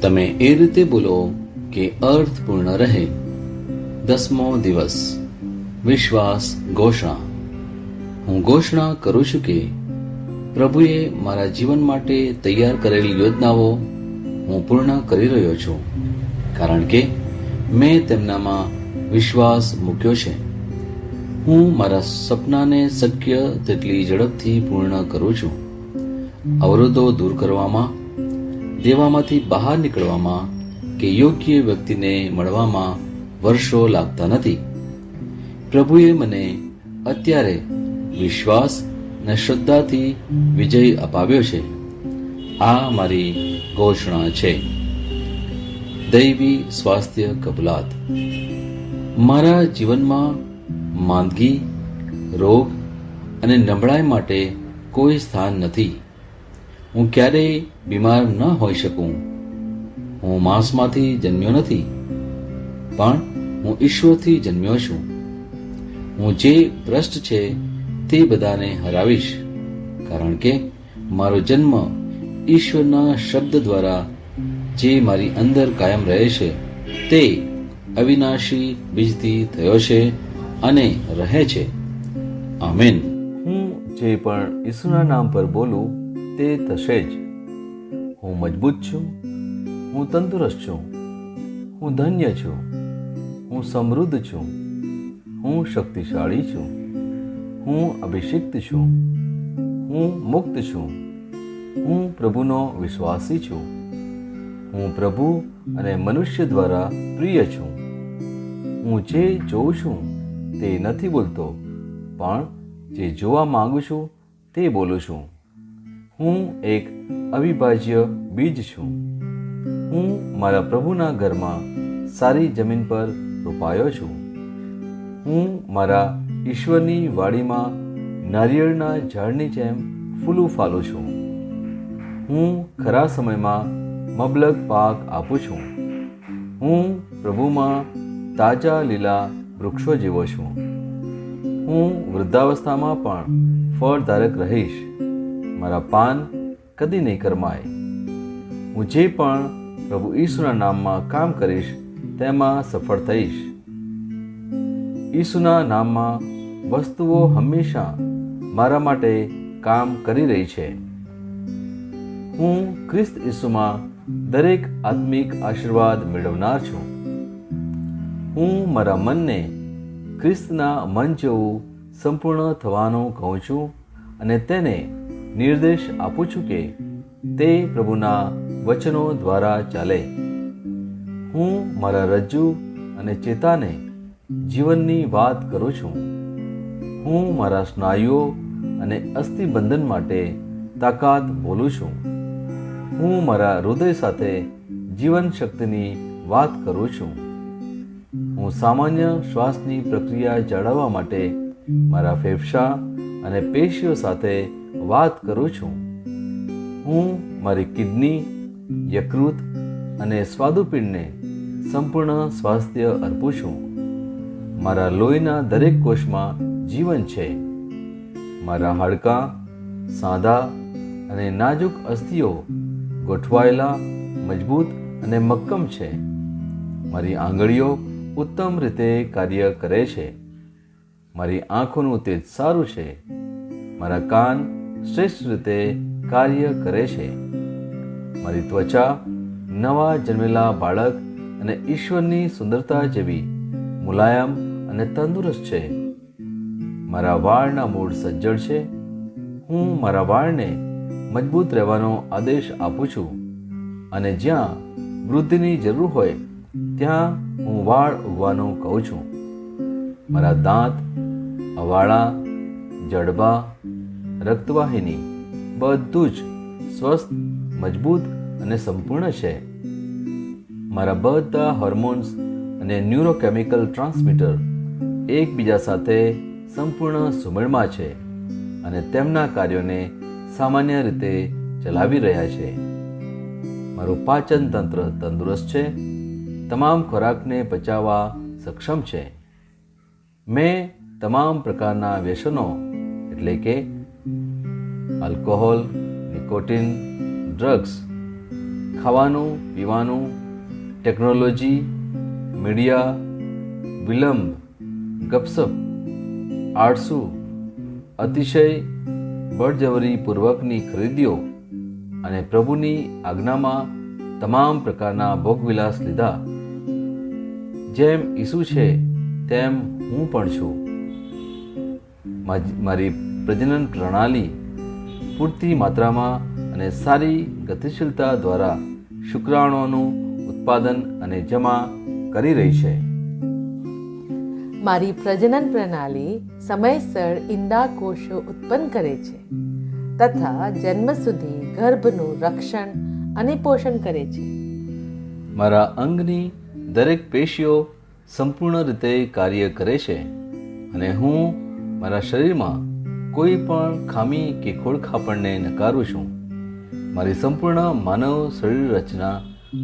તમે એ રીતે બોલો કે અર્થપૂર્ણ રહે. દસમો દિવસ. વિશ્વાસ ઘોષણા. હું ઘોષણા કરું છું કે પ્રભુએ મારા જીવન માટે તૈયાર કરેલી યોજનાઓ હું પૂર્ણ કરી રહ્યો છું. કારણ કે મેં તેમનામાં વિશ્વાસ મૂક્યો છે. હું મારા સપનાને શક્ય તેટલી ઝડપથી પૂર્ણ કરું છું. અવરોધો દૂર કરવામાં દેવામાંથી બહાર નીકળવામાં કે યોગ્ય વ્યક્તિને મળવામાં વર્ષો લાગતા નથી. પ્રભુએ મને અત્યારે વિશ્વાસ અને શ્રદ્ધાથી વિજય અપાવ્યો છે. આ મારી ઘોષણા છે. દૈવી સ્વાસ્થ્ય કબૂલાત. મારા જીવનમાં માંદગી, રોગ અને નબળાઈ માટે કોઈ સ્થાન નથી. હું ક્યારેય બીમાર ન હોઈ શકું. હું માંસમાંથી જન્મ્યો નથી, પણ હું ઈશ્વરથી જન્મ્યો છું. હું જે ભ્રષ્ટ છે તે બધાને હરાવીશ, કારણ કે મારો જન્મ ઈશ્વરના શબ્દ દ્વારા જે મારી અંદર કાયમ રહે છે, તે અવિનાશી બીજથી થયો છે અને રહે છે. આમેન. હું જે પણ ઈસુના નામ પર બોલું તે થશે જ હું મજબૂત છું, હું તંદુરસ્ત છું, હું ધન્ય છું, હું સમૃદ્ધ છું, હું શક્તિશાળી છું, હું અભિષિક્ત છું, હું મુક્ત છું, હું પ્રભુનો વિશ્વાસી છું, હું પ્રભુ અને મનુષ્ય દ્વારા પ્રિય છું. હું જે જોઉં છું તે નથી બોલતો, પણ જે જોવા માગું છું તે બોલું છું. હું એક અવિભાજ્ય બીજ છું. હું મારા પ્રભુના ઘરમાં સારી જમીન પર રોપાયો છું. હું મારા ઈશ્વરની વાડીમાં નારિયેળના ઝાડની જેમ ફૂલું ફાલું છું. હું ખરા સમયમાં મબલક પાક આપું છું. હું પ્રભુમાં તાજા લીલા વૃક્ષો જેવો છું. હું વૃદ્ધાવસ્થામાં પણ ફળધારક રહીશ. મારા પાન કદી નહીં કરમાય. હું જે પણ પ્રભુ ઈસુના નામમાં કામ કરીશ, તેમાં સફળ થઈશ. ઈસુના નામમાં વસ્તુઓ હંમેશા મારા માટે કામ કરી રહી છે. હું ખ્રિસ્ત ઈસુમાં દરેક આત્મિક આશીર્વાદ મેળવનાર છું. હું મારા મનને ખ્રિસ્તના મન જેવું સંપૂર્ણ થવાનું કહું છું અને તેને નિર્દેશ આપું છું કે તે પ્રભુના વચનો દ્વારા ચાલે. હું મારા રજ્જુ અને ચેતાને જીવનની વાત કરું છું. હું મારા સ્નાયુઓ અને અસ્થિબંધન માટે તાકાત બોલું છું. હું મારા હૃદય સાથે જીવન શક્તિની વાત કરું છું. હું સામાન્ય શ્વાસની પ્રક્રિયા જાળવવા માટે મારા ફેફસા અને પેશીઓ સાથે વાત કરું છું. હું મારી કિડની, યકૃત અને સ્વાદુપિંડને સંપૂર્ણ સ્વાસ્થ્ય અર્પું છું. મારા લોહીના દરેક કોષમાં જીવન છે. મારા હાડકાં, સાંધા અને નાજુક અસ્થિઓ ગોઠવાયેલા, મજબૂત અને મક્કમ છે. મારી આંગળીઓ ઉત્તમ રીતે કાર્ય કરે છે. મારી આંખોનું તેજ સારું છે. મારા કાન શ્રેષ્ઠ રીતે કાર્ય કરે છે. મારી ત્વચા નવા જન્મેલા બાળક અને ઈશ્વરની સુંદરતા જેવી મુલાયમ અને તંદુરસ્ત છે. મારા વાળના મૂળ સજ્જડ છે. હું મારા વાળને મજબૂત રહેવાનો આદેશ આપું છું અને જ્યાં વૃદ્ધિની જરૂર હોય ત્યાં હું વાળ ઉગવાનું કહું છું. મારા દાંત, અવાળા, જડબા રક્તવાહિની બધું જ સ્વસ્થ, મજબૂત અને સંપૂર્ણ છે. મારા બધા હોર્મોન્સ અને ન્યુરોકેમિકલ ટ્રાન્સમીટર એકબીજા સાથે સંપૂર્ણ સુમેળમાં છે અને તેમના કાર્યોને સામાન્ય રીતે ચલાવી રહ્યા છે. મારું પાચન તંત્ર તંદુરસ્ત છે, તમામ ખોરાકને પચાવવા સક્ષમ છે. મેં તમામ પ્રકારના વ્યસનો, એટલે કે આલ્કોહોલ નિકોટિન, ડ્રગ્સ, ખાવાનું, પીવાનું, ટેકનોલોજી, મીડિયા, વિલંબ, ગપસપ, આળસુ, અતિશય બળજબરીપૂર્વકની ખરીદીઓ અને પ્રભુની આજ્ઞામાં તમામ પ્રકારના ભોગવિલાસ લીધા. જેમ ઈસુ છે, તેમ હું પણ છું. મારી પ્રજનન પ્રણાલી પૂરતી માત્રામાં અને સારી ગતિશીલતા દ્વારા શુક્રાણુઓનું ઉત્પાદન અને જમા કરી રહી છે. મારી પ્રજનન પ્રણાલી સમયસર ઈંડા કોષો ઉત્પન્ન કરે છે તથા જન્મ સુધી ગર્ભનું રક્ષણ અને પોષણ કરે છે. મારા અંગની દરેક પેશીઓ સંપૂર્ણ રીતે કાર્ય કરે છે અને હું મારા શરીરમાં કોઈ પણ ખામી કે ખોળખાપણને નકારું છું. મારી સંપૂર્ણ માનવ શરીર રચના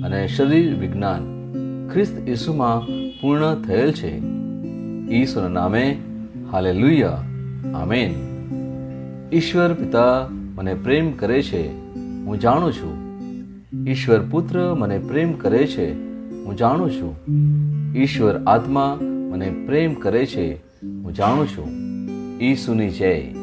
અને શરીર વિજ્ઞાન ખ્રિસ્ત ઈસુમાં પૂર્ણ થયેલ છે. ઈસુના નામે હાલે લુઈયા આમેન. ઈશ્વર પિતા મને પ્રેમ કરે છે, હું જાણું છું. ઈશ્વર પુત્ર મને પ્રેમ કરે છે, હું જાણું છું. ઈશ્વર આત્મા મને પ્રેમ કરે છે, હું જાણું છું. ઈસુની જય.